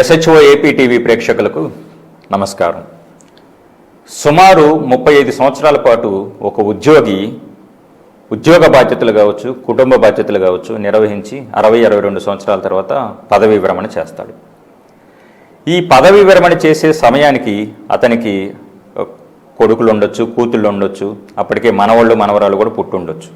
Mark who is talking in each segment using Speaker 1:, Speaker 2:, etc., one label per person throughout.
Speaker 1: SHO AP TV ప్రేక్షకులకు నమస్కారం. సుమారు ముప్పై ఐదు సంవత్సరాల పాటు ఒక ఉద్యోగి ఉద్యోగ బాధ్యతలు కావచ్చు కుటుంబ బాధ్యతలు కావచ్చు నిర్వహించి అరవై అరవై రెండు సంవత్సరాల తర్వాత పదవీ విరమణ చేస్తాడు. ఈ పదవీ విరమణ చేసే సమయానికి అతనికి కొడుకులు ఉండొచ్చు కూతుళ్ళు ఉండొచ్చు అప్పటికే మనవాళ్ళు మనవరాలు కూడా పుట్టుండొచ్చు.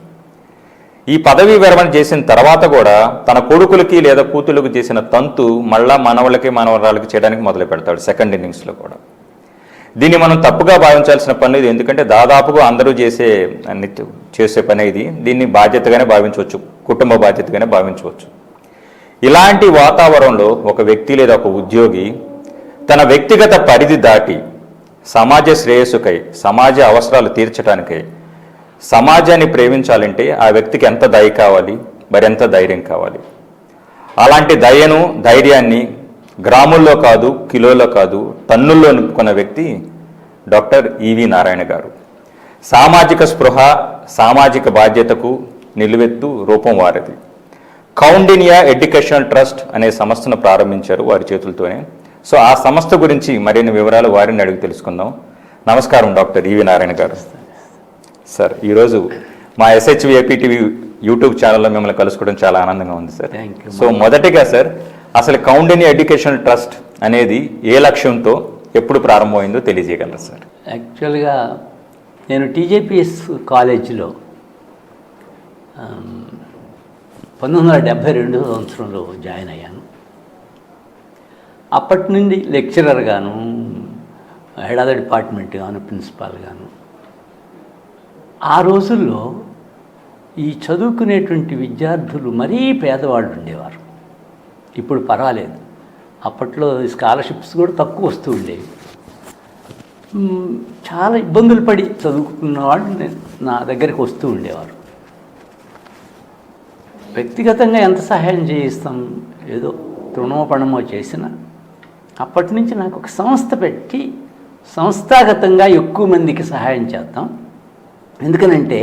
Speaker 1: ఈ పదవీ విరమణ చేసిన తర్వాత కూడా తన కొడుకులకి లేదా కూతుళ్ళకి చేసిన తంతు మళ్ళా మనవళ్ళకి మనవరాలకి చేయడానికి మొదలు పెడతాడు సెకండ్ ఇన్నింగ్స్లో కూడా. దీన్ని మనం తప్పుగా భావించాల్సిన పని ఇది ఎందుకంటే దాదాపుగా అందరూ చేసే నిత్య చేసే పని ఇది. దీన్ని బాధ్యతగానే భావించవచ్చు. కుటుంబ బాధ్యతగానే భావించవచ్చు. ఇలాంటి వాతావరణంలో ఒక వ్యక్తి లేదా ఒక ఉద్యోగి తన వ్యక్తిగత పరిధి దాటి సమాజ శ్రేయస్సుకై సమాజ అవసరాలు తీర్చడానికై సమాజాన్ని ప్రేమించాలంటే ఆ వ్యక్తికి ఎంత దయ కావాలి? మరెంత ధైర్యం కావాలి? అలాంటి దయను ధైర్యాన్ని గ్రాముల్లో కాదు కిలోలో కాదు టన్నుల్లో నింపుకున్న వ్యక్తి డాక్టర్ ఈవి నారాయణ గారు. సామాజిక స్పృహ సామాజిక బాధ్యతకు నిలువెత్తు రూపం వారిది. కౌండినియా ఎడ్యుకేషనల్ ట్రస్ట్ అనే సంస్థను ప్రారంభించారు వారి చేతులతోనే. సో ఆ సంస్థ గురించి మరిన్ని వివరాలు వారిని అడిగి తెలుసుకుందాం. నమస్కారం డాక్టర్ ఈవి నారాయణ గారు. సార్ ఈరోజు మా ఎస్హెచ్వి ఏపీ టీవీ యూట్యూబ్ ఛానల్లో మిమ్మల్ని కలుసుకోవడం చాలా ఆనందంగా ఉంది సార్. సో మొదటిగా సార్ అసలు కౌండిని ఎడ్యుకేషనల్ ట్రస్ట్ అనేది ఏ లక్ష్యంతో ఎప్పుడు ప్రారంభమైందో తెలియజేయగలరు సార్?
Speaker 2: యాక్చువల్గా నేను టీజేపీఎస్ కాలేజీలో పంతొమ్మిది వందల డెబ్భై రెండు సంవత్సరంలో జాయిన్ అయ్యాను. అప్పటి నుండి లెక్చరర్ గాను హెడ్ ఆఫ్ ద డిపార్ట్మెంట్ గాను ప్రిన్సిపాల్ గాను ఆ రోజుల్లో ఈ చదువుకునేటువంటి విద్యార్థులు మరీ పేదవాళ్ళు ఉండేవారు. ఇప్పుడు పర్వాలేదు. అప్పట్లో స్కాలర్షిప్స్ కూడా తక్కువ వస్తూ ఉండేవి. చాలా ఇబ్బందులు పడి చదువుకున్న వాళ్ళు నా దగ్గరికి వస్తూ ఉండేవారు. వ్యక్తిగతంగా ఎంత సహాయం చేయిస్తాం? ఏదో తృణోపణమో చేసిన అప్పటి నుంచి నాకు ఒక సంస్థ పెట్టి సంస్థాగతంగా ఎక్కువ మందికి సహాయం చేద్దాం. ఎందుకనంటే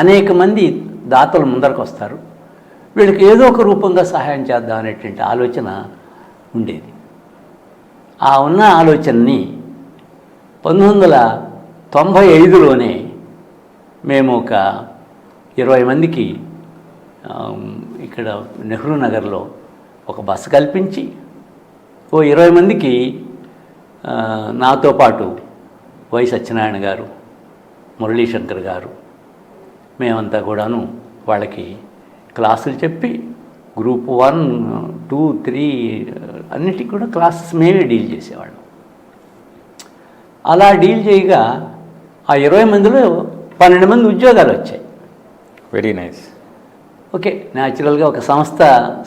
Speaker 2: అనేక మంది దాతలు ముందరకు వస్తారు. వీళ్ళకి ఏదో ఒక రూపంగా సహాయం చేద్దాం అనేటువంటి ఆలోచన ఉండేది. ఆ ఉన్న ఆలోచనని పంతొమ్మిది వందల తొంభై ఐదులోనే మేము ఒక ఇరవై మందికి ఇక్కడ నెహ్రూ నగర్లో ఒక బస్సు కల్పించి ఓ ఇరవై మందికి నాతో పాటు వై సత్యనారాయణ గారు మురళీశంకర్ గారు. మేమంతా కూడాను వాళ్ళకి క్లాసులు చెప్పి గ్రూప్ వన్ టూ త్రీ అన్నిటికీ కూడా క్లాసెస్ మేమే డీల్ చేసేవాళ్ళం. అలా డీల్ చేయగా ఆ ఇరవై మందిలో పన్నెండు మంది ఉద్యోగాలు వచ్చాయి.
Speaker 1: Very nice.
Speaker 2: ఓకే న్యాచురల్గా ఒక సంస్థ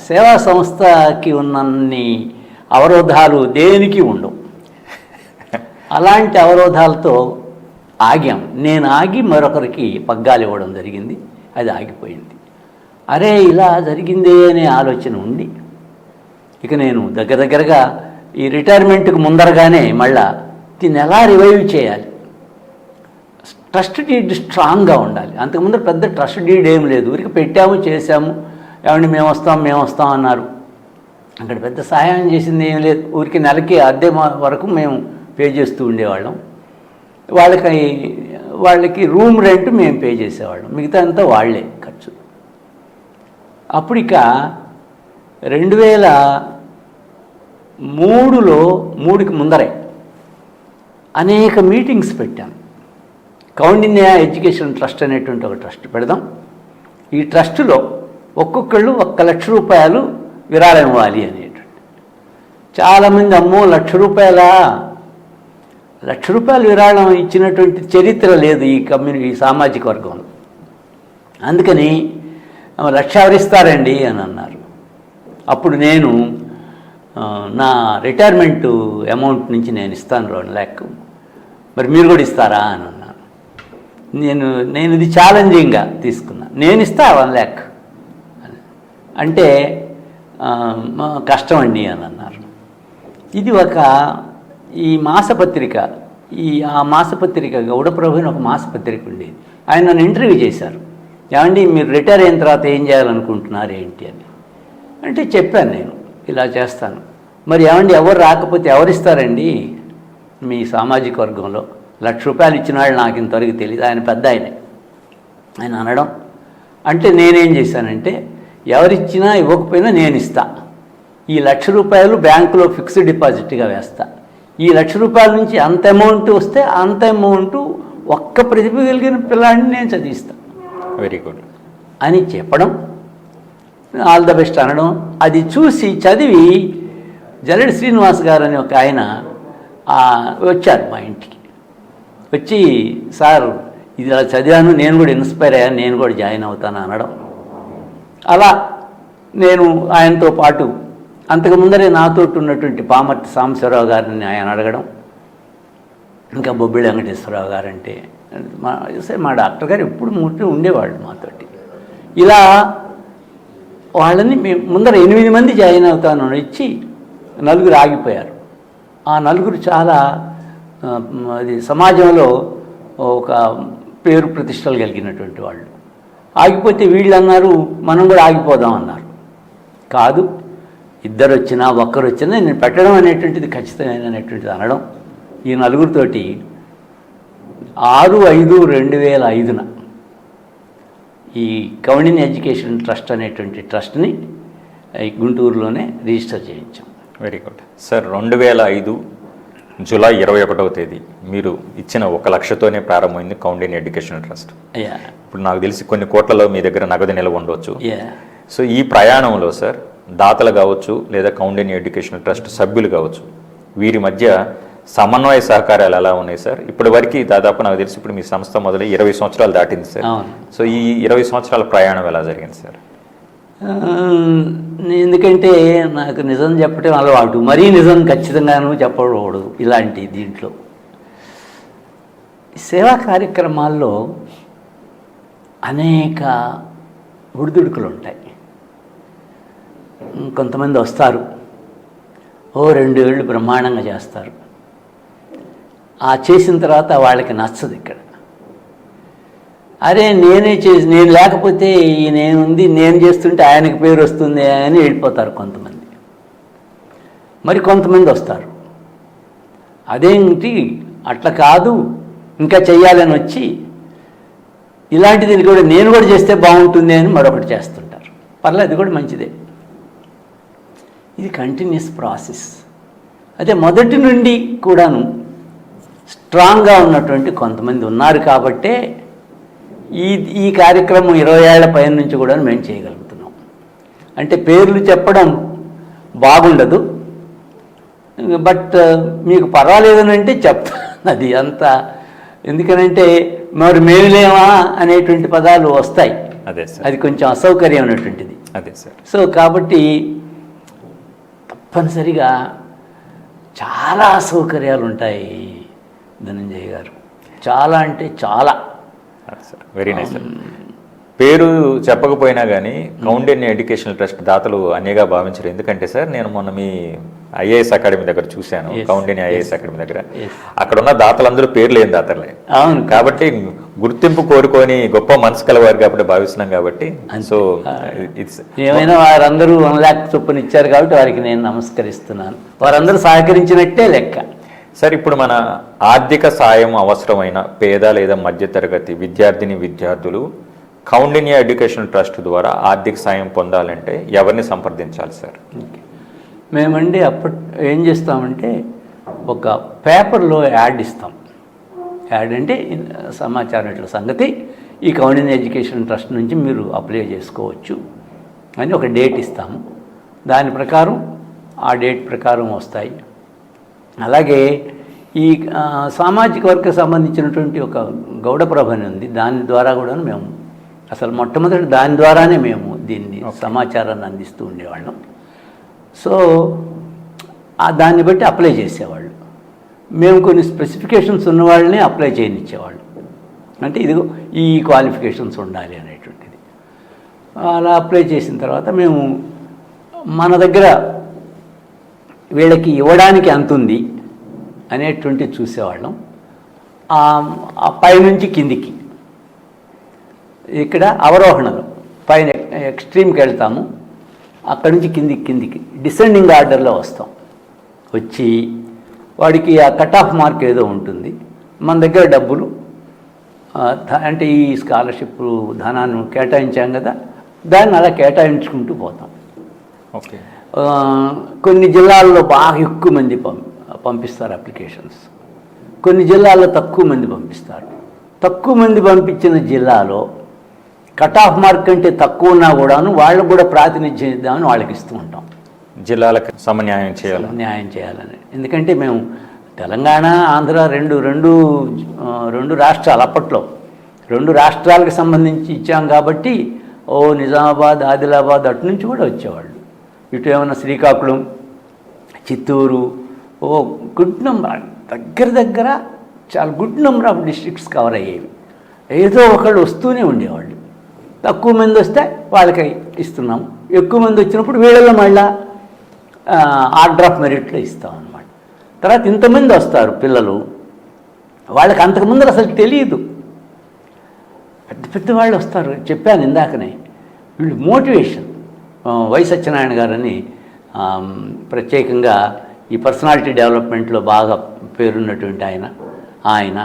Speaker 2: సేవా సంస్థకి ఉన్నన్ని అవరోధాలు దేనికి ఉండవు. అలాంటి అవరోధాలతో ఆగాం. నేను ఆగి మరొకరికి పగ్గాలు ఇవ్వడం జరిగింది. అది ఆగిపోయింది. అరే ఇలా జరిగిందే అనే ఆలోచన ఉండి ఇక నేను దగ్గర దగ్గరగా ఈ రిటైర్మెంట్కి ముందరగానే మళ్ళా దీన్ని ఎలా రివైవ్ చేయాలి? ట్రస్ట్ డీడ్ స్ట్రాంగ్గా ఉండాలి. అంతకుముందు పెద్ద ట్రస్ట్ డీడ్ ఏం లేదు. ఊరికి పెట్టాము చేశాము. ఏమండి మేము వస్తాం మేము వస్తాం అన్నారు. అక్కడ పెద్ద సహాయం చేసింది ఏం లేదు. ఊరికి నెలకి అద్దె వరకు మేము పే చేస్తూ ఉండేవాళ్ళం. వాళ్ళకి వాళ్ళకి రూమ్ రెంట్ మేము పే చేసేవాళ్ళం. మిగతా అంతా వాళ్ళే ఖర్చు. అప్పుడు ఇక రెండు వేల మూడులో మూడుకి ముందరే అనేక మీటింగ్స్ పెట్టాను కౌండిన్య ఎడ్యుకేషన్ ట్రస్ట్ అనేటువంటి ఒక ట్రస్ట్ పెడదాం. ఈ ట్రస్టులో ఒక్కొక్కళ్ళు ఒక్క లక్ష రూపాయలు విరాళం ఇవ్వాలి అనేటువంటి. చాలామంది అమ్మో లక్ష రూపాయల? లక్ష రూపాయలు విరాళం ఇచ్చినటువంటి చరిత్ర లేదు ఈ కమ్యూనిటీ సామాజిక వర్గంలో. అందుకని లక్షావరిస్తారండి లక్ష ఎవరిస్తారండి అని అన్నారు. అప్పుడు నేను నా రిటైర్మెంట్ అమౌంట్ నుంచి నేను ఇస్తాను రెండు ల్యాక్ మరి మీరు కూడా ఇస్తారా అని అన్నాను నేను నేను ఇది ఛాలెంజింగ్గా తీసుకున్నా. నేను ఇస్తా వన్ ల్యాక్ అంటే మా కష్టం అండి అని అన్నారు. ఇది ఒక ఈ మాసపత్రిక ఈ ఆ మాసపత్రిక గౌడప్రభు అని ఒక మాసపత్రిక ఉండేది ఆయన నన్ను ఇంటర్వ్యూ చేశారు. ఏమండి మీరు రిటైర్ అయిన తర్వాత ఏం చేయాలనుకుంటున్నారు ఏంటి అని. అంటే చెప్పాను నేను ఇలా చేస్తాను. మరి ఏమండి ఎవరు రాకపోతే ఎవరిస్తారండి? మీ సామాజిక వర్గంలో లక్ష రూపాయలు ఇచ్చిన వాళ్ళు నాకు ఇంతవరకు తెలియదు ఆయన పెద్ద ఆయనే. ఆయన అనడం. అంటే నేనేం చేశానంటే ఎవరిచ్చినా ఇవ్వకపోయినా నేను ఇస్తా. ఈ లక్ష రూపాయలు బ్యాంకులో ఫిక్స్డ్ డిపాజిట్గా వేస్తా. ఈ లక్ష రూపాయల నుంచి అంత అమౌంట్ వస్తే అంత అమౌంట్ ఒక్క ప్రతిభ కలిగిన పిల్లాడిని నేను చదివిస్తాను
Speaker 1: వెరీ గుడ్
Speaker 2: అని చెప్పడం ఆల్ ద బెస్ట్ అనడం అది చూసి చదివి జల్లెడి శ్రీనివాస్ గారు అని ఒక ఆయన వచ్చారు మా ఇంటికి. వచ్చి సార్ ఇది ఇలా చదివాను నేను కూడా ఇన్స్పైర్ అయ్యాను నేను కూడా జాయిన్ అవుతాను అనడం. అలా నేను ఆయనతో పాటు అంతకు ముందరే నాతో ఉన్నటువంటి పామర్తి సాంబశివరావు గారిని ఆయన అడగడం ఇంకా బొబ్బిళి వెంకటేశ్వరరావు గారంటే మా సరే మా డాక్టర్ గారు ఎప్పుడు ముట్టి ఉండేవాళ్ళు మాతోటి. ఇలా వాళ్ళని మేము ముందర ఎనిమిది మంది జాయిన్ అవుతాను ఇచ్చి నలుగురు ఆగిపోయారు. ఆ నలుగురు చాలా అది సమాజంలో ఒక పేరు ప్రతిష్టలు కలిగినటువంటి వాళ్ళు. ఆగిపోతే వీళ్ళు అన్నారు మనం కూడా ఆగిపోదాం అన్నారు. కాదు ఇద్దరు వచ్చినా ఒక్కరు వచ్చినా నేను పెట్టడం అనేటువంటిది ఖచ్చితమైనటువంటిది అనడం. ఈ నలుగురితోటి ఆరు ఐదు రెండు వేల ఐదున ఈ కౌండిన్ ఎడ్యుకేషన్ ట్రస్ట్ అనేటువంటి ట్రస్ట్ని ఈ గుంటూరులోనే రిజిస్టర్ చేయించాం.
Speaker 1: Very good. సార్ రెండు వేల ఐదు జూలై ఇరవై ఒకటవ తేదీ మీరు ఇచ్చిన ఒక లక్షతోనే ప్రారంభమైంది కౌండిన్ ఎడ్యుకేషన్ ట్రస్ట్. ఇప్పుడు నాకు తెలిసి కొన్ని కోట్లలో మీ దగ్గర నగదు నిల్వ ఉండవచ్చు
Speaker 2: యా.
Speaker 1: సో ఈ ప్రయాణంలో సార్ దాతలు కావచ్చు లేదా కౌండిన్ ఎడ్యుకేషన్ ట్రస్ట్ సభ్యులు కావచ్చు. వీరి మధ్య సమన్వయ సహకారాలు ఎలా ఉన్నాయి సార్? ఇప్పటి వరకు దాదాపు నాకు తెలిసి ఇప్పుడు మీ సంస్థ మొదలై ఇరవై సంవత్సరాలు దాటింది సార్. సో ఈ ఇరవై సంవత్సరాల ప్రయాణం ఎలా జరిగింది సార్?
Speaker 2: ఎందుకంటే నాకు నిజం చెప్పడం అలవాటు. మరీ నిజం ఖచ్చితంగాను చెప్పకూడదు ఇలాంటి దీంట్లో. సేవా కార్యక్రమాల్లో అనేక ఉడిదుడుకులు ఉంటాయి. కొంతమంది వస్తారు. ఓ రెండు ఏళ్ళు బ్రహ్మాండంగా చేస్తారు. ఆ చేసిన తర్వాత వాళ్ళకి నచ్చదు ఇక్కడ. అరే నేనే చేసి నేను లేకపోతే ఈ నేను ఉంది నేను చేస్తుంటే ఆయనకి పేరు వస్తుంది అని వెళ్ళిపోతారు కొంతమంది. మరి కొంతమంది వస్తారు. అదేంటి? అట్లా కాదు. ఇంకా చెయ్యాలని వచ్చి ఇలాంటిది కూడా నేను కూడా చేస్తే బాగుంటుంది అని మరొకటి చేస్తుంటారు. పర్లేదు అది కూడా మంచిదే. ఇది కంటిన్యూస్ ప్రాసెస్ అదే మొదటి నుండి కూడాను స్ట్రాంగ్గా ఉన్నటువంటి కొంతమంది ఉన్నారు కాబట్టే ఈ ఈ కార్యక్రమం ఇరవై ఏళ్ళ పైన నుంచి కూడా మేము చేయగలుగుతున్నాం. అంటే పేర్లు చెప్పడం బాగుండదు. బట్ మీకు పర్వాలేదని అంటే చెప్తాను అది అంత. ఎందుకనంటే మరి మేలులేమా అనేటువంటి పదాలు వస్తాయి.
Speaker 1: అదే సార్.
Speaker 2: అది కొంచెం అసౌకర్యమైనటువంటిది
Speaker 1: అదే సార్.
Speaker 2: సో కాబట్టి తప్పనిసరిగా చాలా అసౌకర్యాలు ఉంటాయి ధనంజయ్ గారు. చాలా అంటే చాలా.
Speaker 1: వెరీ నైస్ సార్ పేరు చెప్పకపోయినా కానీ కౌండిన్ ఎడ్యుకేషనల్ ట్రస్ట్ దాతలు అనేగా భావించరు. ఎందుకంటే సార్ నేను మొన్న మీ ఐఏఎస్ అకాడమీ దగ్గర చూశాను.
Speaker 2: Yes.
Speaker 1: కౌండిన్ ఐఏఎస్ అకాడమీ దగ్గర. అక్కడ ఉన్న దాతలందరూ పేర్లు లేని దాతలే.
Speaker 2: అవును.
Speaker 1: కాబట్టి గుర్తింపు కోరుకొని గొప్ప మనసు కలవారు కాబట్టి భావిస్తున్నాం కాబట్టి సో ఇట్స్
Speaker 2: ఏమైనా వారందరూ వన్ ల్యాక్ చొప్పున ఇచ్చారు కాబట్టి వారికి నేను నమస్కరిస్తున్నాను. వారందరూ సహకరించినట్టే లెక్క.
Speaker 1: సార్ ఇప్పుడు మన ఆర్థిక సాయం అవసరమైన పేద లేదా మధ్యతరగతి విద్యార్థిని విద్యార్థులు కౌండిన్యా ఎడ్యుకేషన్ ట్రస్ట్ ద్వారా ఆర్థిక సాయం పొందాలంటే ఎవరిని సంప్రదించాలి సార్?
Speaker 2: మేమండి అప్పట్ ఏం చేస్తామంటే ఒక పేపర్లో యాడ్ ఇస్తాం. యాడ్ అంటే సమాచారం ఇట్ల సంగతి. ఈ కౌండిన్ ఎడ్యుకేషన్ ట్రస్ట్ నుంచి మీరు అప్లై చేసుకోవచ్చు. అని ఒక డేట్ ఇస్తాము. దాని ప్రకారం ఆ డేట్ ప్రకారం వస్తాయి. అలాగే ఈ సామాజిక వర్గ సంబంధించినటువంటి ఒక గౌడప్రభ అని ఉంది. దాని ద్వారా కూడా మేము అసలు మొట్టమొదటి దాని ద్వారానే మేము దీన్ని సమాచారాన్ని అందిస్తూ ఉండేవాళ్ళం. సో దాన్ని బట్టి అప్లై చేసేవాళ్ళు. మేము కొన్ని స్పెసిఫికేషన్స్ ఉన్న వాళ్ళని అప్లై చేయనిచ్చేవాళ్ళు. అంటే ఇదిగో ఈ క్వాలిఫికేషన్స్ ఉండాలి అనేటువంటిది. అలా అప్లై చేసిన తర్వాత మేము మన దగ్గర వీళ్ళకి ఇవ్వడానికి అంత ఉంది చూసేవాళ్ళం. ఆ పైనుంచి కిందికి. ఇక్కడ అవరోహణలు. పైన ఎక్స్ట్రీమ్కి వెళ్తాము. అక్కడి నుంచి కిందికి కిందికి. డిసెండింగ్ ఆర్డర్లో వస్తాం. వచ్చి వాడికి ఆ కట్ ఆఫ్ మార్క్ ఏదో ఉంటుంది. మన దగ్గర డబ్బులు అంటే ఈ స్కాలర్షిప్ ధనాన్ని కేటాయించాం కదా దాన్ని అలా కేటాయించుకుంటూ పోతాం.
Speaker 1: ఓకే.
Speaker 2: కొన్ని జిల్లాల్లో బాగా ఎక్కువ మంది పం పంపిస్తారు అప్లికేషన్స్ కొన్ని జిల్లాల్లో తక్కువ మంది పంపిస్తారు. తక్కువ మంది పంపించిన జిల్లాలో కట్ ఆఫ్ మార్క్ కంటే తక్కువ ఉన్నా కూడాను వాళ్ళకు కూడా ప్రాతినిధ్యం ఇద్దామని వాళ్ళకి ఇస్తూ ఉంటాం.
Speaker 1: జిల్లాలకు సమన్యాయం చేయాలి.
Speaker 2: న్యాయం చేయాలని. ఎందుకంటే మేము తెలంగాణ ఆంధ్ర రెండు రెండు రెండు రాష్ట్రాలు అప్పట్లో. రెండు రాష్ట్రాలకు సంబంధించి ఇచ్చాం కాబట్టి ఓ నిజామాబాద్ ఆదిలాబాద్ అటు నుంచి కూడా వచ్చేవాళ్ళు. ఇటు ఏమైనా శ్రీకాకుళం చిత్తూరు ఓ గుడ్ నెంబర్ దగ్గర దగ్గర చాలా good number of districts cover అయ్యేవి. ఏదో ఒకళ్ళు వస్తూనే ఉండేవాళ్ళు. తక్కువ మంది వస్తే వాళ్ళకి ఇస్తున్నాం ఎక్కువ మంది వచ్చినప్పుడు వీళ్ళలో మళ్ళా ఆర్డర్ ఆఫ్ మెరిట్లో ఇస్తాం అనమాట తర్వాత ఇంతమంది వస్తారు పిల్లలు. వాళ్ళకి అంతకుముందు అసలు తెలియదు పెద్ద పెద్ద వాళ్ళు వస్తారు. చెప్పాను ఇందాకనే. వీళ్ళు మోటివేషన్. వై సత్యనారాయణ గారని ప్రత్యేకంగా ఈ పర్సనాలిటీ డెవలప్మెంట్లో బాగా పేరున్నటువంటి ఆయన ఆయన.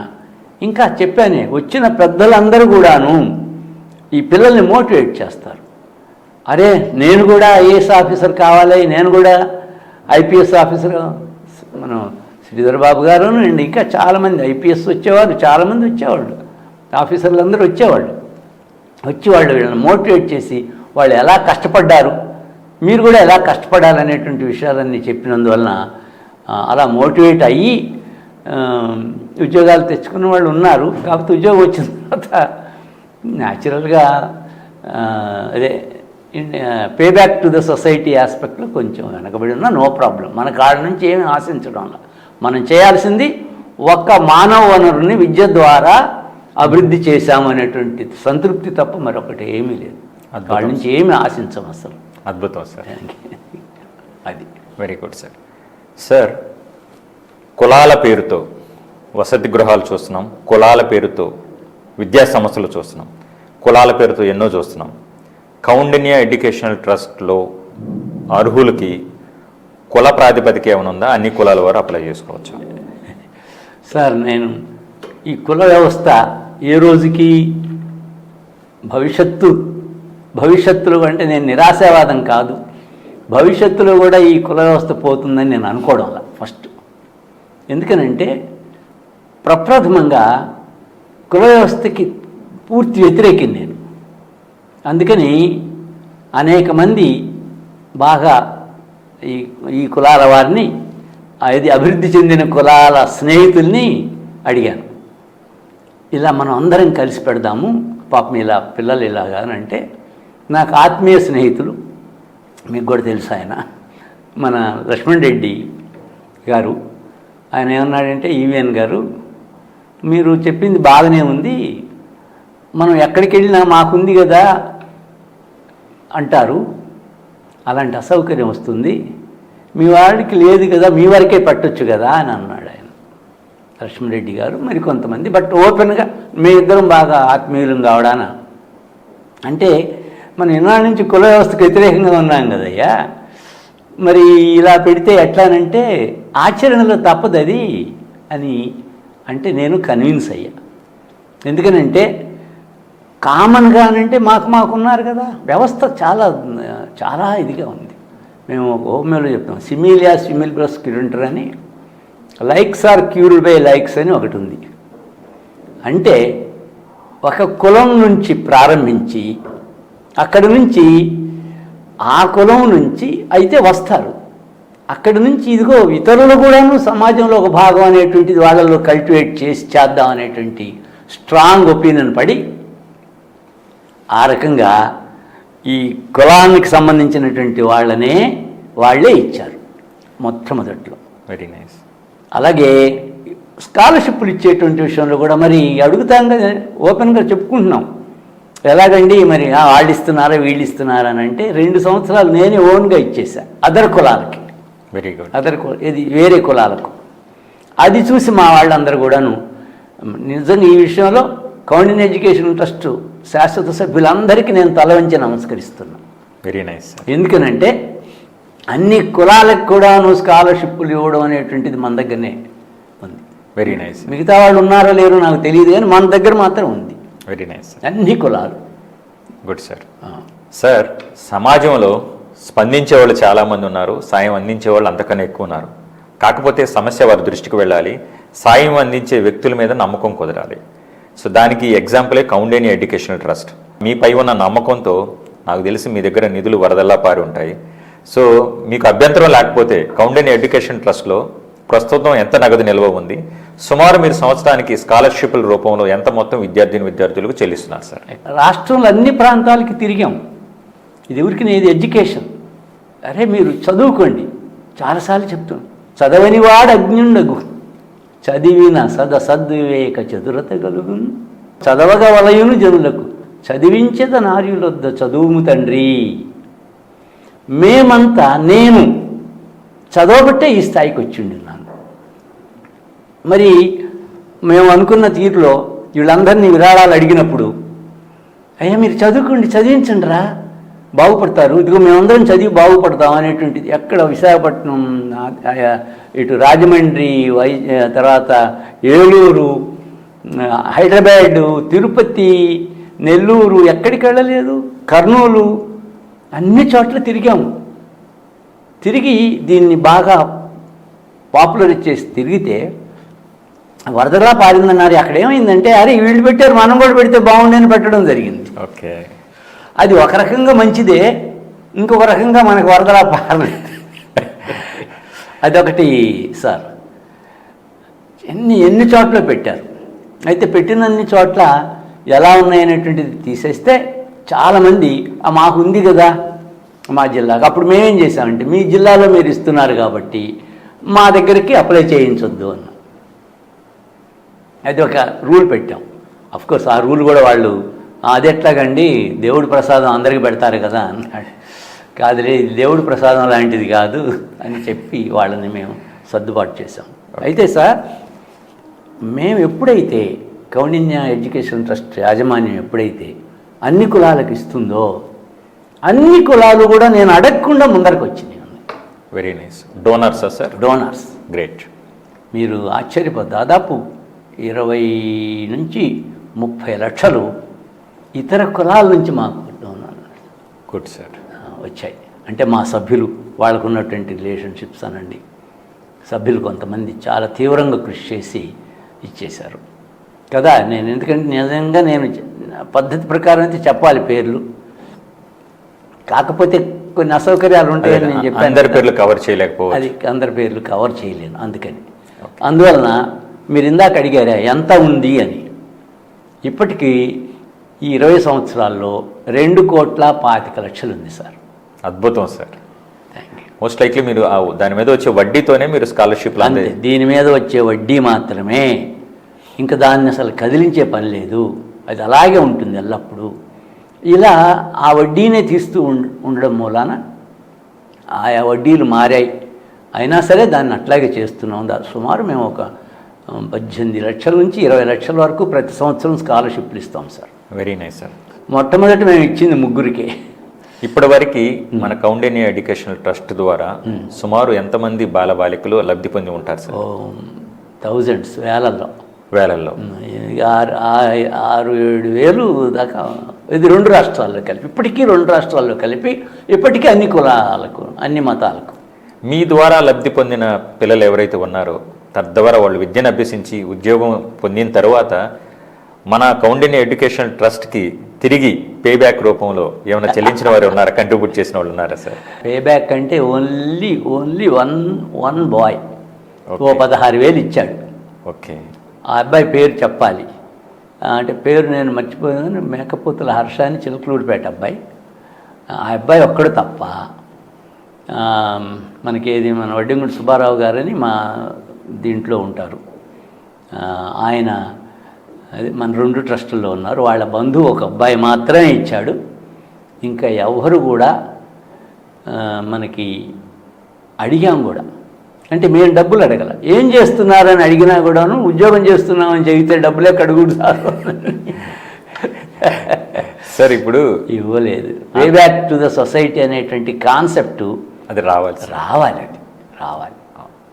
Speaker 2: ఇంకా చెప్పానే వచ్చిన పెద్దలందరూ కూడాను ఈ పిల్లల్ని మోటివేట్ చేస్తారు. అరే నేను కూడా ఐఏఎస్ ఆఫీసర్ కావాలి నేను కూడా ఐపీఎస్ ఆఫీసర్ మనం శ్రీధర్ బాబు గారు అండి ఇంకా చాలామంది ఐపీఎస్ వచ్చేవారు చాలామంది వచ్చేవాళ్ళు. ఆఫీసర్లు అందరూ వచ్చేవాళ్ళు వచ్చి వాళ్ళు వీళ్ళని మోటివేట్ చేసి వాళ్ళు ఎలా కష్టపడ్డారు మీరు కూడా ఎలా కష్టపడాలనేటువంటి విషయాలన్నీ చెప్పినందువలన అలా మోటివేట్ అయ్యి ఉద్యోగాలు తెచ్చుకున్న వాళ్ళు ఉన్నారు. కాకపోతే ఉద్యోగం వచ్చిన తర్వాత న్యాచురల్గా అదే pay back to the society ఆస్పెక్ట్లో కొంచెం వెనకబడి ఉన్నా నో ప్రాబ్లం మన కాడ నుంచి ఏమీ ఆశించడం మనం చేయాల్సింది ఒక్క మానవ వనరుని విద్య ద్వారా అభివృద్ధి చేశామనేటువంటి సంతృప్తి తప్ప మరొకటి ఏమీ లేదు. వాళ్ళ నుంచి ఏమీ ఆశించం అసలు.
Speaker 1: అద్భుతం సార్.
Speaker 2: అది.
Speaker 1: వెరీ గుడ్ సార్ సార్ కులాల పేరుతో వసతి గృహాలు చూస్తున్నాం. కులాల పేరుతో విద్యా సంస్థలు చూస్తున్నాం. కులాల పేరుతో ఎన్నో చూస్తున్నాం. కౌండిన్య ఎడ్యుకేషనల్ ట్రస్ట్లో అర్హులకి కుల ప్రాతిపదిక ఏమైనా ఉందా? అన్ని కులాల వారు అప్లై చేసుకోవచ్చు?
Speaker 2: సార్ నేను ఈ కుల వ్యవస్థ ఏ రోజుకి భవిష్యత్తు భవిష్యత్తులో అంటే నేను నిరాశావాదం కాదు. భవిష్యత్తులో కూడా ఈ కుల వ్యవస్థ పోతుందని నేను అనుకోవడం ఫస్ట్. ఎందుకనంటే ప్రప్రథమంగా కుల వ్యవస్థకి పూర్తి వ్యతిరేకింది నేను అందుకని అనేక మంది బాగా ఈ ఈ కులాల వారిని అది అభివృద్ధి చెందిన కులాల స్నేహితుల్ని అడిగాను. ఇలా మనం అందరం కలిసి పెడదాము. పాపం ఇలా పిల్లలు ఇలాగా అని అంటే నాకు ఆత్మీయ స్నేహితులు మీకు కూడా తెలుసు ఆయన మన లక్ష్మణ్ రెడ్డి గారు. ఆయన ఏమన్నాడంటే ఈవీఎన్ గారు మీరు చెప్పింది బాగానే ఉంది. మనం ఎక్కడికి వెళ్ళినా మాకుంది కదా అంటారు. అలాంటి అసౌకర్యం వస్తుంది. మీ వాడికి లేదు కదా మీ వరకే పట్టొచ్చు కదా అని అన్నాడు ఆయన. లక్ష్మణరెడ్డి గారు మరి కొంతమంది. బట్ ఓపెన్గా మీ ఇద్దరం బాగా ఆత్మీయులం కావడాన. అంటే మనం ఇన్నాళ్ళ నుంచి కుల వ్యవస్థకు వ్యతిరేకంగా ఉన్నాం కదయ్యా. మరి ఇలా పెడితే ఎట్లానంటే ఆచరణలో తప్పదు అది అని అంటే నేను కన్విన్స్ అయ్యా. ఎందుకనంటే కామన్గానంటే మాకు మాకు ఉన్నారు కదా. వ్యవస్థ చాలా చాలా ఇదిగా ఉంది. మేము హోమియోలో చెప్తాం. సిమిలియా సిమిలిబ్రస్ క్యూరింటర్ అని likes are cured by likes అని ఒకటి ఉంది. అంటే ఒక కులం నుంచి ప్రారంభించి అక్కడి నుంచి ఆ కులం నుంచి అయితే వస్తారు. అక్కడి నుంచి ఇదిగో ఇతరులు కూడాను సమాజంలో ఒక భాగం అనేటువంటిది వాళ్ళలో కల్టివేట్ చేసి చేద్దాం అనేటువంటి స్ట్రాంగ్ ఒపీనియన్ పడి ఆ రకంగా ఈ కులానికి సంబంధించినటువంటి వాళ్ళనే వాళ్ళే ఇచ్చారు మొట్టమొదట్లో.
Speaker 1: వెరీ నైస్
Speaker 2: అలాగే స్కాలర్షిప్లు ఇచ్చేటువంటి విషయంలో కూడా మరి అడుగుతాం కదా ఓపెన్గా చెప్పుకుంటున్నాం. ఎలాగండి మరి ఆ, వాళ్ళు ఇస్తున్నారా వీళ్ళు ఇస్తున్నారా అని అంటే రెండు సంవత్సరాలు నేనే ఓన్గా ఇచ్చేసా అదర్ కులాలకి.
Speaker 1: వెరీ గుడ్
Speaker 2: అదర్ కుల ఇది వేరే కులాలకు. అది చూసి మా వాళ్ళందరూ కూడాను నిజంగా ఈ విషయంలో కౌండిన్ ఎడ్యుకేషన్ ట్రస్ట్ శాశ్వత సభ్యులందరికీ నేను తల వంచి నమస్కరిస్తున్నాను
Speaker 1: వెరీ నైస్
Speaker 2: ఎందుకనంటే అన్ని కులాలకు కూడాను స్కాలర్షిప్లు ఇవ్వడం అనేటువంటిది మన దగ్గరనే ఉంది.
Speaker 1: వెరీ నైస్
Speaker 2: మిగతా వాళ్ళు ఉన్నారో లేరో నాకు తెలియదు కానీ మన దగ్గర మాత్రం ఉంది.
Speaker 1: వెరీ నైస్
Speaker 2: అన్ని కులాలు.
Speaker 1: Good sir. సార్ సమాజంలో స్పందించే వాళ్ళు చాలామంది ఉన్నారు సాయం అందించే వాళ్ళు అంతకన్నా ఎక్కువ ఉన్నారు. కాకపోతే సమస్య వారి దృష్టికి వెళ్ళాలి సాయం అందించే వ్యక్తుల మీద నమ్మకం కుదరాలి. సో దానికి ఎగ్జాంపులే కౌండేని ఎడ్యుకేషనల్ ట్రస్ట్. మీపై ఉన్న నమ్మకంతో నాకు తెలిసి మీ దగ్గర నిధులు వరదల్లా పారి ఉంటాయి. సో మీకు అభ్యంతరం లేకపోతే కౌండేని ఎడ్యుకేషన్ ట్రస్ట్లో ప్రస్తుతం ఎంత నగదు నిల్వ ఉంది? సుమారు మీరు సంవత్సరానికి స్కాలర్షిప్ల రూపంలో ఎంత మొత్తం విద్యార్థిని విద్యార్థులకు చెల్లిస్తున్నారు సార్?
Speaker 2: రాష్ట్రంలో అన్ని ప్రాంతాలకి తిరిగాం. ఇది ఊరికి నేను ఎడ్యుకేషన్. అరే మీరు చదువుకోండి. చాలాసార్లు చెప్తున్నాను. చదవని వాడు అజ్ఞుండగు చదివిన సద సద్వివేక చతురత కలుగును. చదవగ వలయును జనులకు చదివించేద నార్యులొద్ద చదువుము తండ్రి. మేమంతా నేను చదవబట్టే ఈ స్థాయికి వచ్చిండున్నాను. మరి మేము అనుకున్న తీరులో వీళ్ళందరినీ విరాళాలు అడిగినప్పుడు అయ్యా మీరు చదువుకోండి చదివించండి రా బాగుపడతారు. ఇదిగో మేమందరం చదివి బాగుపడతాం అనేటువంటిది ఎక్కడ విశాఖపట్నం ఇటు రాజమండ్రి వై తర్వాత ఏలూరు హైదరాబాదు తిరుపతి నెల్లూరు ఎక్కడికి వెళ్ళలేదు? కర్నూలు. అన్ని చోట్ల తిరిగాము తిరిగి దీన్ని బాగా పాపులర్ చేసి తిరిగితే వరదలా పారిందన్నారు. అక్కడ ఏమైందంటే అరే వీళ్ళు పెట్టారు మనం కూడా పెడితే బాగుండని పెట్టడం జరిగింది.
Speaker 1: ఓకే.
Speaker 2: అది ఒక రకంగా మంచిదే. ఇంకొక రకంగా మనకు వరదలా పారలేదు. అదొకటి సార్. ఎన్ని ఎన్ని చోట్ల పెట్టారు? అయితే పెట్టినన్ని చోట్ల ఎలా ఉన్నాయనేటువంటిది తీసేస్తే చాలామంది మాకు ఉంది కదా మా జిల్లాకు. అప్పుడు మేమేం చేసామంటే మీ జిల్లాలో మీరు ఇస్తున్నారు కాబట్టి మా దగ్గరికి అప్లై చేయించొద్దు అన్న. అది ఒక రూల్ పెట్టాం. అఫ్కోర్స్ ఆ రూల్ కూడా వాళ్ళు అది ఎట్లాగండి దేవుడి ప్రసాదం అందరికి పెడతారు కదా అన్నాడు. కాదులే దేవుడి ప్రసాదం లాంటిది కాదు అని చెప్పి వాళ్ళని మేము సర్దుబాటు చేసాం అయితే సార్ మేము ఎప్పుడైతే కౌండిన్య ఎడ్యుకేషన్ ట్రస్ట్ యాజమాన్యం ఎప్పుడైతే అన్ని కులాలకు ఇస్తుందో అన్ని కులాలు కూడా నేను అడగకుండా ముందరకు వచ్చినాయి.
Speaker 1: వెరీ నైస్ డోనర్సా సార్?
Speaker 2: డోనర్స్
Speaker 1: గ్రేట్
Speaker 2: మీరు ఆశ్చర్యపో దాదాపు ఇరవై నుంచి ముప్పై లక్షలు ఇతర కులాల నుంచి మాకు డోనర్
Speaker 1: గుడ్ సార్
Speaker 2: వచ్చాయి. అంటే మా సభ్యులు వాళ్ళకు ఉన్నటువంటి రిలేషన్షిప్స్ అనండి. సభ్యులు కొంతమంది చాలా తీవ్రంగా కృషి చేసి ఇచ్చేశారు. కదా నేను ఎందుకంటే నిజంగా నేను పద్ధతి ప్రకారం అయితే చెప్పాలి పేర్లు. కాకపోతే కొన్ని అసౌకర్యాలు ఉంటాయని నేను చెప్పాను
Speaker 1: అందరి. పేర్లు కవర్ చేయలేకపోవచ్చు.
Speaker 2: అది అందరి పేర్లు కవర్ చేయలేను అందుకని. అందువలన మీరు ఇందాక అడిగారా ఎంత ఉంది అని? ఇప్పటికీ ఈ ఇరవై సంవత్సరాల్లో రెండు కోట్ల పాతిక లక్షలు ఉంది సార్.
Speaker 1: అద్భుతం సార్. మోస్ట్ లైక్లీ మీరు దాని మీద వచ్చే వడ్డీతోనే మీరు స్కాలర్షిప్
Speaker 2: దీని మీద వచ్చే వడ్డీ మాత్రమే ఇంకా దాన్ని అసలు కదిలించే పని లేదు. అది అలాగే ఉంటుంది ఎల్లప్పుడూ. ఇలా ఆ వడ్డీనే తీస్తూ ఉండ- ఉండడం మూలాన ఆయా వడ్డీలు మారాయి. అయినా సరే దాన్ని అట్లాగే చేస్తున్నాం. సుమారు మేము ఒక పద్దెనిమిది లక్షల నుంచి ఇరవై లక్షల వరకు ప్రతి సంవత్సరం స్కాలర్షిప్లు ఇస్తాం సార్.
Speaker 1: వెరీ నైస్ సార్
Speaker 2: మొట్టమొదటి మేము ఇచ్చింది ముగ్గురికే.
Speaker 1: ఇప్పటి వరకు మన కౌండేనియా ఎడ్యుకేషనల్ ట్రస్ట్ ద్వారా సుమారు ఎంతమంది బాలబాలికలు లబ్ధి పొంది ఉంటారు సార్?
Speaker 2: థౌజండ్స్ వేలల్లో.
Speaker 1: వేలల్లో.
Speaker 2: ఆరు ఏడు వేలు దాకా. ఇది రెండు రాష్ట్రాల్లో కలిపి ఇప్పటికీ రెండు రాష్ట్రాల్లో కలిపి ఇప్పటికీ అన్ని కులాలకు అన్ని మతాలకు.
Speaker 1: మీ ద్వారా లబ్ధి పొందిన పిల్లలు ఎవరైతే ఉన్నారో తద్వారా వాళ్ళు విద్యను అభ్యసించి ఉద్యోగం పొందిన తర్వాత మన కౌండిన్య ఎడ్యుకేషన్ ట్రస్ట్కి తిరిగి పే బ్యాక్ రూపంలో ఏమైనా చెల్లించిన వారు ఉన్నారా? కంట్రిబ్యూట్ చేసిన వాళ్ళు ఉన్నారా సార్
Speaker 2: పే బ్యాక్ అంటే only only one one boy ఓ. పదహారు వేలు ఇచ్చాడు.
Speaker 1: ఓకే
Speaker 2: ఆ అబ్బాయి పేరు చెప్పాలి. అంటే పేరు నేను మర్చిపోయాను మేకపోతుల హర్షాన్ని చిలకలూడిపేట అబ్బాయి. ఆ అబ్బాయి ఒక్కడు తప్ప. ఆ, మనకి ఏది మన వడ్డింగుడి సుబ్బారావు గారని మా దీంట్లో ఉంటారు. ఆయన అది మన రెండు ట్రస్టుల్లో ఉన్నారు. వాళ్ళ బంధువు ఒక అబ్బాయి మాత్రమే ఇచ్చాడు. ఇంకా ఎవరు కూడా మనకి అడిగాం కూడా. అంటే మేము డబ్బులు అడగల. ఏం చేస్తున్నారని అడిగినా కూడాను ఉద్యోగం చేస్తున్నామని చెబితే డబ్బులే కడుగుడు సార్
Speaker 1: ఇప్పుడు
Speaker 2: ఇవ్వలేదు. Pay back to the society అనేటువంటి కాన్సెప్ట్
Speaker 1: అది రావాలి సార్.
Speaker 2: రావాలండి. రావాలి.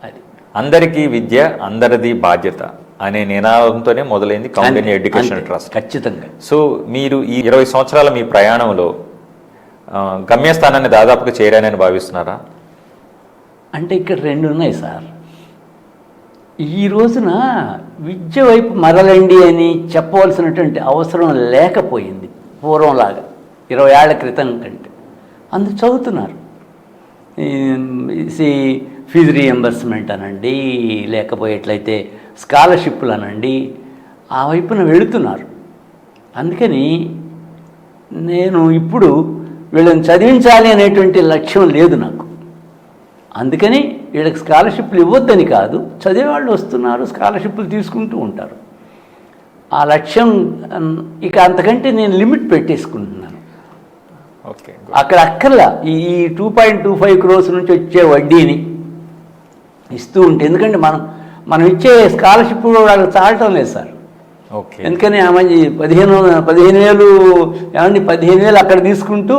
Speaker 2: అది
Speaker 1: అందరికీ విద్య అందరిది బాధ్యత. అనే నినాదంతోనే మొదలైంది కౌండిన్య ఎడ్యుకేషన్ ట్రస్ట్
Speaker 2: ఖచ్చితంగా.
Speaker 1: సో మీరు ఈ ఇరవై సంవత్సరాల మీ ప్రయాణంలో గమ్యస్థానాన్ని దాదాపుగా చేరానని భావిస్తున్నారా?
Speaker 2: అంటే ఇక్కడ రెండు ఉన్నాయి సార్. ఈ రోజున విద్య వైపు మరలండి అని చెప్పవలసినటువంటి అవసరం లేకపోయింది పూర్వంలాగా ఇరవై ఏళ్ళ క్రితం కంటే. అందుకు చదువుతున్నారు. ఫీజు రీఎంబర్స్మెంట్ అనండి లేకపోయేట్లయితే స్కాలర్షిప్లు అనండి ఆ వైపున వెళుతున్నారు. అందుకని నేను ఇప్పుడు వీళ్ళని చదివించాలి అనేటువంటి లక్ష్యం లేదు నాకు. అందుకని వీళ్ళకి స్కాలర్షిప్లు ఇవ్వద్దని కాదు చదివేవాళ్ళు వస్తున్నారు స్కాలర్షిప్లు తీసుకుంటూ ఉంటారు. ఆ లక్ష్యం ఇక అంతకంటే నేను లిమిట్ పెట్టేసుకుంటున్నాను.
Speaker 1: ఓకే
Speaker 2: అక్కడ అక్కర్లా ఈ two point two five crores నుంచి వచ్చే వడ్డీని ఇస్తూ ఉంటే ఎందుకంటే మనం మనం ఇచ్చే స్కాలర్షిప్ కూడా వాళ్ళకి చాలటం లేదు సార్.
Speaker 1: ఓకే.
Speaker 2: ఎందుకని ఆ మంచి పదిహేను పదిహేను వేలు ఏమండి పదిహేను వేలు అక్కడ తీసుకుంటూ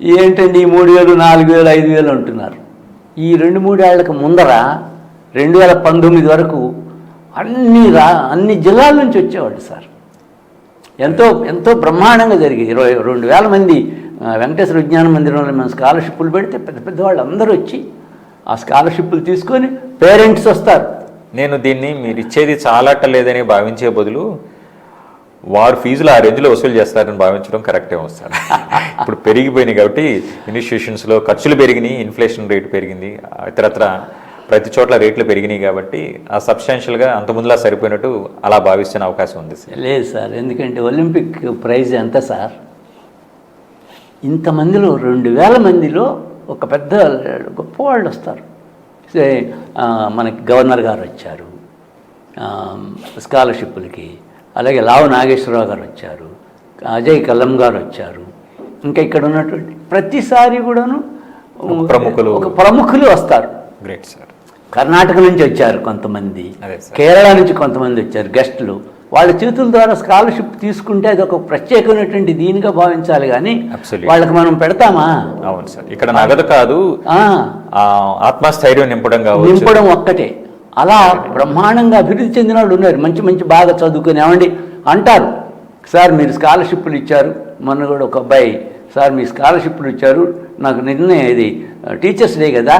Speaker 2: ఏంటండి ఈ మూడు వేలు నాలుగు వేలు ఐదు వేలు అంటున్నారు. ఈ రెండు మూడేళ్ళకు ముందర రెండు వేల పంతొమ్మిది వరకు అన్ని రా అన్ని జిల్లాల నుంచి వచ్చేవాళ్ళు సార్. ఎంతో ఎంతో బ్రహ్మాండంగా జరిగేది ఇరవై రెండు వేల మంది వెంకటేశ్వర విజ్ఞాన మందిరంలో మేము స్కాలర్షిప్లు పెడితే పెద్ద పెద్ద వాళ్ళు అందరూ వచ్చి ఆ స్కాలర్షిప్లు తీసుకొని పేరెంట్స్ వస్తారు.
Speaker 1: నేను దీన్ని మీరు ఇచ్చేది చాలట్టలేదని భావించే బదులు వారు ఫీజులు ఆ రేంజ్లో వసూలు చేస్తారని భావించడం కరెక్టే వస్తారు ఇప్పుడు పెరిగిపోయినాయి కాబట్టి ఇన్స్టిట్యూషన్స్లో ఖర్చులు పెరిగినాయి ఇన్ఫ్లేషన్ రేటు పెరిగింది ఇతరత్ర ప్రతి చోట్ల రేట్లు పెరిగినాయి కాబట్టి ఆ సబ్స్టాన్షియల్గా అంత ముందులా సరిపోయినట్టు అలా భావిస్తున్న అవకాశం ఉంది సార్.
Speaker 2: లేదు సార్ ఎందుకంటే ఒలింపిక్ ప్రైజ్ ఎంత సార్? ఇంతమందిలో రెండు వేల మందిలో ఒక పెద్ద గొప్ప వాళ్ళు వస్తారు. సే మనకి గవర్నర్ గారు వచ్చారు. స్కాలర్షిప్లకి అలాగే లావు నాగేశ్వరరావు గారు వచ్చారు. అజయ్ కల్లం గారు వచ్చారు. ఇంకా ఇక్కడ ఉన్నటువంటి ప్రతిసారి కూడాను
Speaker 1: ప్రముఖులు.
Speaker 2: ఒక ప్రముఖులు వస్తారు.
Speaker 1: గ్రేట్ సార్
Speaker 2: కర్ణాటక నుంచి వచ్చారు కొంతమంది. కేరళ నుంచి కొంతమంది వచ్చారు గెస్టులు. వాళ్ళ చేతుల ద్వారా స్కాలర్షిప్ తీసుకుంటే అది ఒక ప్రత్యేకమైనటువంటి దీనిగా భావించాలి కానీ. వాళ్ళకి మనం పెడతామా?
Speaker 1: అవును సార్. ఇక్కడ నగదు కాదు ఆత్మస్థైర్యం నింపడం
Speaker 2: నింపడం ఒక్కటే. అలా బ్రహ్మాండంగా అభివృద్ధి చెందిన వాళ్ళు ఉన్నారు. మంచి మంచి బాగా చదువుకుని ఏమండి? అంటారు. సార్ మీరు స్కాలర్షిప్లు ఇచ్చారు. మొన్న కూడా ఒక అబ్బాయి సార్ మీ స్కాలర్షిప్లు ఇచ్చారు. నాకు నిన్నే ఇది టీచర్స్ డే కదా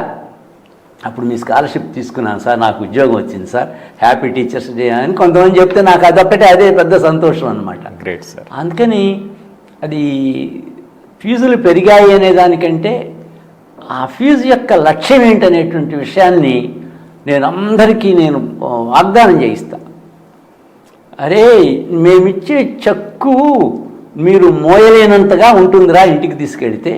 Speaker 2: అప్పుడు మీ స్కాలర్షిప్ తీసుకున్నాను సార్ నాకు ఉద్యోగం వచ్చింది సార్. హ్యాపీ టీచర్స్ డే అని కొంతమంది చెప్తే నాకు అదొక్కటే అదే పెద్ద సంతోషం అనమాట
Speaker 1: గ్రేట్ సార్
Speaker 2: అందుకని అది ఫీజులు పెరిగాయి అనే దానికంటే ఆ ఫీజు యొక్క లక్ష్యం ఏంటనేటువంటి విషయాన్ని నేను అందరికీ నేను వాగ్దానం చేయిస్తా. అరే మేమిచ్చే చెక్కు మీరు మోయలేనంతగా ఉంటుందిరా ఇంటికి తీసుకెళ్తే.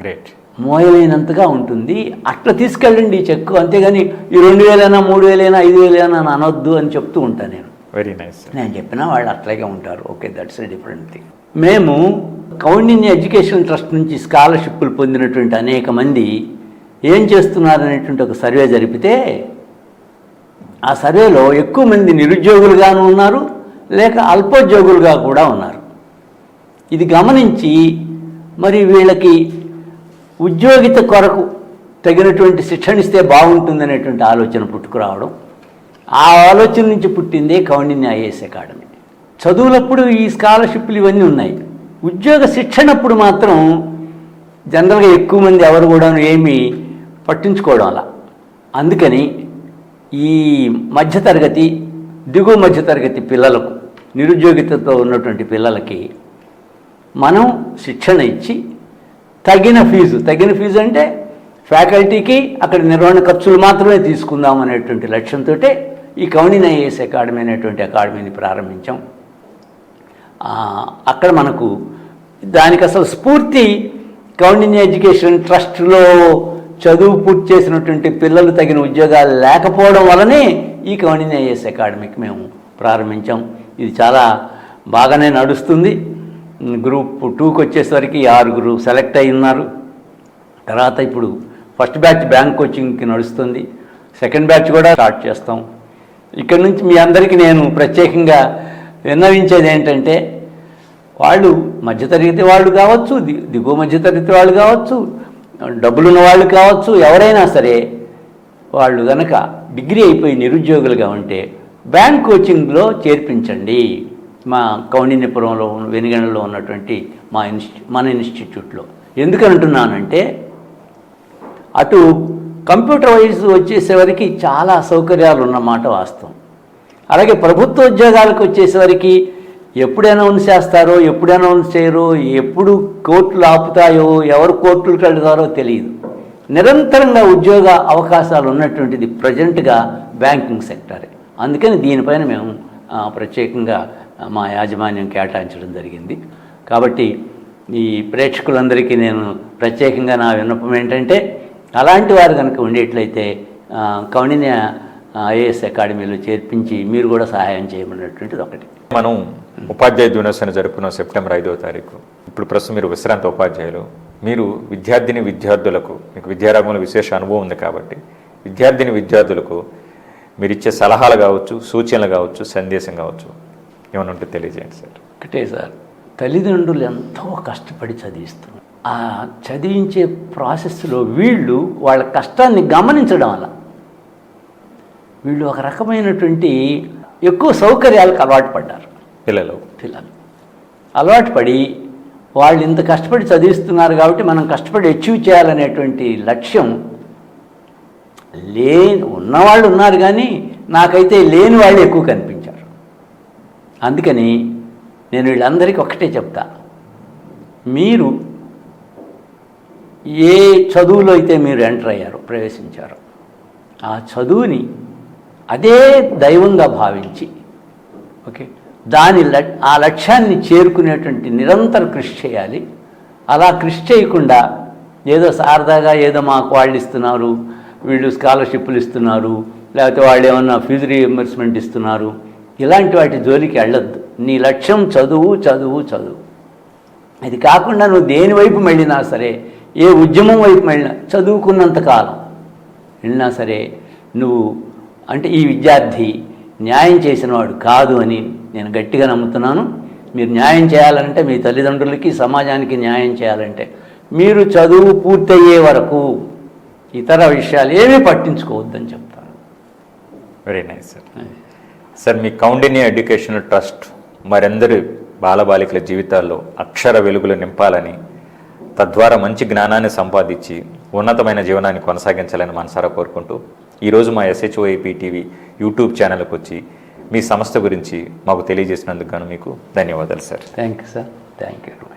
Speaker 1: గ్రేట్
Speaker 2: మోయలేనంతగా ఉంటుంది. అట్లా తీసుకెళ్ళండి ఈ చెక్కు. అంతేగాని ఈ రెండు వేలైనా మూడు వేలైనా ఐదు వేలైనా అని అనొద్దు అని చెప్తూ ఉంటాను నేను.
Speaker 1: వెరీ నైస్
Speaker 2: నేను చెప్పినా వాళ్ళు అట్లాగే ఉంటారు. Okay that's a different thing మేము కౌండిన్య ఎడ్యుకేషన్ ట్రస్ట్ నుంచి స్కాలర్షిప్లు పొందినటువంటి అనేక మంది ఏం చేస్తున్నారు అనేటువంటి ఒక సర్వే జరిపితే ఆ సర్వేలో ఎక్కువ మంది నిరుద్యోగులుగాను ఉన్నారు లేక అల్పోద్యోగులుగా కూడా ఉన్నారు. ఇది గమనించి మరి వీళ్ళకి ఉద్యోగిత కొరకు తగినటువంటి శిక్షణ ఇస్తే బాగుంటుందనేటువంటి ఆలోచన పుట్టుకురావడం ఆ ఆలోచన నుంచి పుట్టిందే కౌండిన్య ఐఏఎస్ అకాడమీ. చదువులప్పుడు ఈ స్కాలర్షిప్లు ఇవన్నీ ఉన్నాయి. ఉద్యోగ శిక్షణప్పుడు మాత్రం జనరల్గా ఎక్కువ మంది ఎవరు కూడా ఏమీ పట్టించుకోవడం అలా. అందుకని ఈ మధ్యతరగతి దిగువ మధ్యతరగతి పిల్లలకు నిరుద్యోగితతో ఉన్నటువంటి పిల్లలకి మనం శిక్షణ ఇచ్చి తగిన ఫీజు. తగిన ఫీజు అంటే ఫ్యాకల్టీకి అక్కడ నిర్వహణ ఖర్చులు మాత్రమే తీసుకుందాం అనేటువంటి లక్ష్యంతో ఈ కౌండిన్ ఐఏఎస్ అకాడమీ అనేటువంటి అకాడమీని ప్రారంభించాం. అక్కడ మనకు దానికి అసలు స్ఫూర్తి కౌండిన్య ఎడ్యుకేషన్ ట్రస్ట్లో చదువు పూర్తి చేసినటువంటి పిల్లలు తగిన ఉద్యోగాలు లేకపోవడం వలనే ఈ కౌండిన్య ఐఏఎస్ అకాడమీకి మేము ప్రారంభించాం. ఇది చాలా బాగానే నడుస్తుంది. గ్రూప్ టూకి వచ్చేసరికి ఆరుగురు సెలెక్ట్ అయి ఉన్నారు. తర్వాత ఇప్పుడు ఫస్ట్ బ్యాచ్ బ్యాంక్ కోచింగ్కి నడుస్తుంది. సెకండ్ బ్యాచ్ కూడా స్టార్ట్ చేస్తాం. ఇక్కడ నుంచి మీ అందరికీ నేను ప్రత్యేకంగా విన్నవించేది ఏంటంటే వాళ్ళు మధ్యతరగతి వాళ్ళు కావచ్చు ది దిగువ మధ్యతరగతి వాళ్ళు కావచ్చు డబ్బులున్న వాళ్ళు కావచ్చు ఎవరైనా సరే వాళ్ళు కనుక డిగ్రీ అయిపోయి నిరుద్యోగులుగా ఉంటే బ్యాంక్ కోచింగ్లో చేర్పించండి. మా కౌండిన్యపురంలో వెనుగండలో ఉన్నటువంటి మా ఇన్స్టి మన ఇన్స్టిట్యూట్లో. ఎందుకని అంటున్నానంటే అటు కంప్యూటర్ వైజ్ వచ్చేసేవరకు చాలా సౌకర్యాలు ఉన్నమాట వాస్తవం. అలాగే ప్రభుత్వ ఉద్యోగాలకు వచ్చేసరికి ఎప్పుడు అనౌన్స్ చేస్తారో ఎప్పుడు అనౌన్స్ చేయరో ఎప్పుడు కోర్టులు ఆపుతాయో ఎవరు కోర్టులకు వెళ్తారో తెలియదు. నిరంతరంగా ఉద్యోగ అవకాశాలు ఉన్నటువంటిది ప్రజెంట్గా బ్యాంకింగ్ సెక్టరే. అందుకని దీనిపైన మేము ప్రత్యేకంగా మా యాజమాన్యం కేటాయించడం జరిగింది. కాబట్టి ఈ ప్రేక్షకులందరికీ నేను ప్రత్యేకంగా నా విన్నపం ఏంటంటే అలాంటి వారు కనుక ఉండేట్లయితే ఆ, కౌండిన్య ఐఏఎస్ అకాడమీలో చేర్పించి మీరు కూడా సహాయం చేయమన్నటువంటిది ఒకటి.
Speaker 1: మనం ఉపాధ్యాయ దినోత్సవం జరుపుకున్న సెప్టెంబర్ ఐదవ తారీఖు. ఇప్పుడు ప్రస్తుతం మీరు విశ్రాంత ఉపాధ్యాయులు. మీరు విద్యార్థిని విద్యార్థులకు మీకు విద్యారంగంలో విశేష అనుభవం ఉంది కాబట్టి విద్యార్థిని విద్యార్థులకు మీరు ఇచ్చే సలహాలు కావచ్చు సూచనలు కావచ్చు సందేశం కావచ్చు ఏమైనా ఉంటే తెలియజేయండి సార్.
Speaker 2: ఒకటే సార్ తల్లిదండ్రులు ఎంతో కష్టపడి చదివిస్తున్నారు. ఆ చదివించే ప్రాసెస్లో వీళ్ళు వాళ్ళ కష్టాన్ని గమనించడం వల్ల వీళ్ళు ఒక రకమైనటువంటి ఎక్కువ సౌకర్యాలకు అలవాటు పడ్డారు.
Speaker 1: పిల్లలు.
Speaker 2: పిల్లలు. అలవాటు పడి వాళ్ళు ఇంత కష్టపడి చదివిస్తున్నారు కాబట్టి మనం కష్టపడి అచీవ్ చేయాలనేటువంటి లక్ష్యం లేని ఉన్నవాళ్ళు ఉన్నారు కానీ నాకైతే లేని వాళ్ళు ఎక్కువ కనిపించారు. అందుకని నేను వీళ్ళందరికీ ఒకటే చెప్తా. మీరు ఏ చదువులో అయితే మీరు ఎంటర్ అయ్యారో ప్రవేశించారో ఆ చదువుని అదే దైవంగా భావించి ఓకే దాని ల- ఆ లక్ష్యాన్ని చేరుకునేటువంటి నిరంతర కృషి చేయాలి. అలా కృషి చేయకుండా ఏదో సారదాగా ఏదో మాకు వాళ్ళు ఇస్తున్నారు వీళ్ళు స్కాలర్షిప్లు ఇస్తున్నారు లేకపోతే వాళ్ళు ఏమన్నా ఫీజు రీఎంబర్స్మెంట్ ఇస్తున్నారు ఇలాంటి వాటి జోలికి వెళ్ళొద్దు. నీ లక్ష్యం చదువు చదువు చదువు. ఇది కాకుండా నువ్వు దేని వైపు వెళ్ళినా సరే ఏ ఉద్యమం వైపు వెళ్ళినా చదువుకున్నంత కాలం వెళ్ళినా సరే నువ్వు అంటే ఈ విద్యార్థి న్యాయం చేసినవాడు కాదు అని నేను గట్టిగా నమ్ముతున్నాను. మీరు న్యాయం చేయాలంటే మీ తల్లిదండ్రులకి సమాజానికి న్యాయం చేయాలంటే మీరు చదువు పూర్తయ్యే వరకు ఇతర విషయాలు ఏమీ పట్టించుకోవద్దని చెప్తాను.
Speaker 1: వెరీ నైస్ సార్ సార్ మీ కౌండిన్య ఎడ్యుకేషనల్ ట్రస్ట్ మరందరి బాలబాలికల జీవితాల్లో అక్షర వెలుగులు నింపాలని తద్వారా మంచి జ్ఞానాన్ని సంపాదించి ఉన్నతమైన జీవనాన్ని కొనసాగించాలని మనసారా కోరుకుంటూ ఈరోజు మా ఎస్హెచ్ఓఏపీ టీవీ యూట్యూబ్ ఛానల్కి వచ్చి మీ సంస్థ గురించి మాకు తెలియజేసినందుకు గాను మీకు ధన్యవాదాలు sir.
Speaker 2: Thank you sir thank you